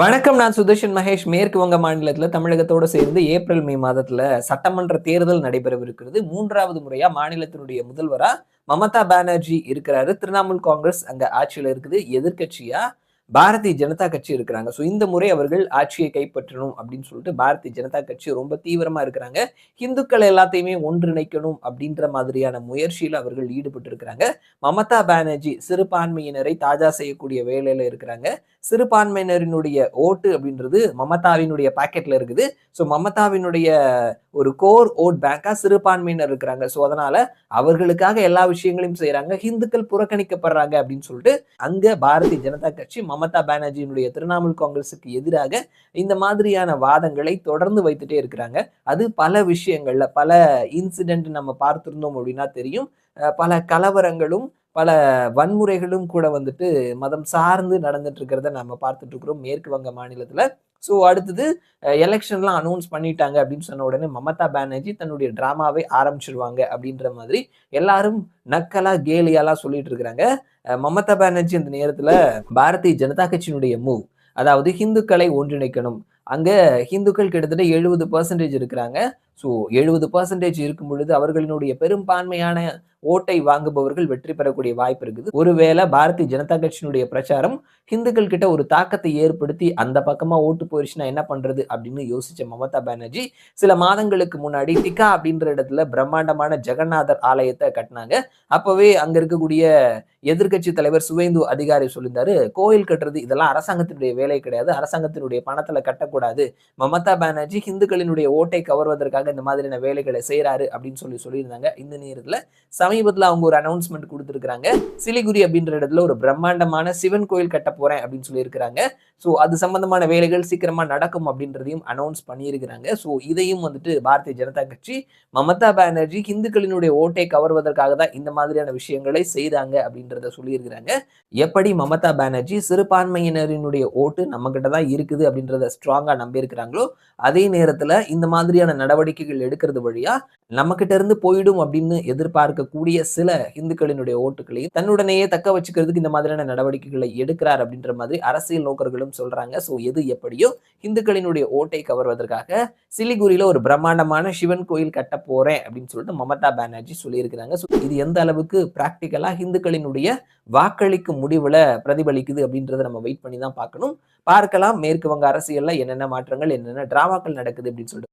வணக்கம் நான் சுதர்ஷன் மகேஷ். மேற்கு வங்க மாநிலத்தில் தமிழகத்தோட சேர்ந்து ஏப்ரல் மே மாதத்தில் சட்டமன்ற தேர்தல் நடைபெறவிருக்கிறது. மூன்றாவது முறையா மாநிலத்தினுடைய முதல்வரா மமதா பானர்ஜி இருக்கிறாரு. திரிணாமுல் காங்கிரஸ் அங்க ஆட்சியில் இருக்குது. எதிர்க்கட்சியா? பாரதிய ஜனதா கட்சி இருக்கிறாங்க. ஸோ இந்த முறை அவர்கள் ஆட்சியை கைப்பற்றணும் அப்படின்னு சொல்லிட்டு பாரதிய ஜனதா கட்சி ரொம்ப தீவிரமா இருக்கிறாங்க. இந்துக்கள் எல்லாத்தையுமே ஒன்றிணைக்கணும் அப்படின்ற மாதிரியான முயற்சியில் அவர்கள் ஈடுபட்டு இருக்கிறாங்க மமதா பானர்ஜி சிறுபான்மையினரை தாஜா செய்யக்கூடிய வேலையில இருக்கிறாங்க. சிறுபான்மையினரினுடைய ஓட்டு அப்படின்றது மமதாவினுடைய பாக்கெட்ல இருக்குது. ஸோ மமதாவினுடைய ஒரு கோர் ஓட் பேங்கா சிறுபான்மையினர் இருக்கிறாங்க. ஸோ அதனால அவர்களுக்காக எல்லா விஷயங்களையும் செய்யறாங்க இந்துக்கள் புறக்கணிக்கப்படுறாங்க அப்படின்னு சொல்லிட்டு அங்க பாரதிய ஜனதா கட்சி மமதா பானர்ஜியினுடைய திரிணாமுல் காங்கிரஸுக்கு எதிராக இந்த மாதிரியான வாதங்களை தொடர்ந்து வைத்துட்டே இருக்கிறாங்க. அது பல விஷயங்கள்ல பல இன்சிடென்ட் நம்ம பார்த்திருந்தோம் அப்படின்னா தெரியும். பல கலவரங்களும் பல வன்முறைகளும் கூட வந்துட்டு மதம் சார்ந்து நடந்துட்டு இருக்கிறத நம்ம பார்த்துட்டு இருக்கிறோம் மேற்கு வங்க மாநிலத்துல. ஸோ அடுத்தது எலெக்ஷன்லாம் அனௌன்ஸ் பண்ணிட்டாங்க அப்படின்னு சொன்ன உடனே மமதா பானர்ஜி தன்னுடைய ட்ராமாவை ஆரம்பிச்சிருவாங்க அப்படின்ற மாதிரி எல்லாரும் நக்கலா கேலியாலாம் சொல்லிட்டு இருக்கிறாங்க மமதா பானர்ஜி இந்த நேரத்துல பாரதிய ஜனதா கட்சியினுடைய மூவ் அதாவது ஹிந்துக்களை ஒன்றிணைக்கணும். அங்க ஹிந்துக்கள் கிட்டத்தட்ட எழுபது பர்சன்டேஜ் இருக்கிறாங்க. ஸோ எழுபது பர்சன்டேஜ் இருக்கும் பொழுது அவர்களினுடைய பெரும்பான்மையான ஓட்டை வாங்குபவர்கள் வெற்றி பெறக்கூடிய வாய்ப்பு இருக்குது. ஒருவேளை பாரதிய ஜனதா கட்சியினுடைய பிரச்சாரம் ஹிந்துக்கள் கிட்ட ஒரு தாக்கத்தை ஏற்படுத்தி அந்த பக்கமா ஓட்டு போயிருச்சுன்னா என்ன பண்றது அப்படின்னு யோசிச்ச மமதா பானர்ஜி சில மாதங்களுக்கு முன்னாடி டிகா அப்படின்ற இடத்துல பிரம்மாண்டமான ஜெகநாதர் ஆலயத்தை கட்டினாங்க. அப்பவே அங்க இருக்கக்கூடிய எதிர்கட்சி தலைவர் சுவேந்து அதிகாரி சொல்லியிருந்தாரு கோயில் கட்டுறது இதெல்லாம் அரசாங்கத்தினுடைய வேலை கிடையாது அரசாங்கத்தினுடைய பணத்துல கட்டக்கூடாது. மமதா பானர்ஜி ஹிந்துக்களினுடைய ஓட்டை கவர்வதற்காக இந்த மாதிரியான வேலைகளை செய்யறாரு அப்படின்னு சொல்லி சொல்லியிருந்தாங்க. இந்த நேரத்துல சமீபத்தில் அவங்க ஒரு அனௌன்ஸ்மெண்ட் கொடுத்துருக்காங்க சிலிகுரி அப்படின்ற இடத்துல ஒரு பிரம்மாண்டமான சிவன் கோயில் கட்ட போகிறேன் அப்படின்னு சொல்லியிருக்கிறாங்க. ஸோ அது சம்பந்தமான வேலைகள் சீக்கிரமாக நடக்கும் அப்படின்றதையும் அனௌன்ஸ் பண்ணியிருக்கிறாங்க. ஸோ இதையும் வந்துட்டு பாரதிய ஜனதா கட்சி மமதா பானர்ஜி ஹிந்துக்களினுடைய ஓட்டை கவர்வதற்காக தான் இந்த மாதிரியான விஷயங்களை செய்தாங்க அப்படின்றத சொல்லியிருக்கிறாங்க. எப்படி மமதா பானர்ஜி சிறுபான்மையினரினுடைய ஓட்டு நம்ம கிட்ட தான் இருக்குது அப்படின்றத ஸ்ட்ராங்காக நம்பியிருக்கிறாங்களோ அதே நேரத்தில் இந்த மாதிரியான நடவடிக்கைகள் எடுக்கிறது வழியா நம்ம கிட்ட இருந்து போயிடும் அப்படின்னு எதிர்பார்க்க கூடிய சில இந்துக்களினுடைய ஓட்டுகளையும் தன்னுடனேயே தக்க வச்சுக்கிறதுக்கு இந்த மாதிரியான நடவடிக்கைகளை எடுக்கிறார் அப்படின்ற மாதிரி அரசியல் நோக்கர்களும் சொல்றாங்க. ஸோ எது எப்படியோ இந்துக்களினுடைய ஓட்டை கவர்வதற்காக சிலிகுரியில ஒரு பிரம்மாண்டமான சிவன் கோயில் கட்ட போறேன் அப்படின்னு சொல்லிட்டு மமதா பானர்ஜி சொல்லியிருக்கிறாங்க. ஸோ இது எந்த அளவுக்கு பிராக்டிக்கலா இந்துக்களினுடைய வாக்களிக்கும் முடிவுல பிரதிபலிக்குது அப்படின்றத நம்ம வெயிட் பண்ணி தான் பார்க்கணும். பார்க்கலாம் மேற்கு வங்க அரசியல்ல என்னென்ன மாற்றங்கள் என்னென்ன டிராமாக்கள் நடக்குது அப்படின்னு சொல்லிட்டு.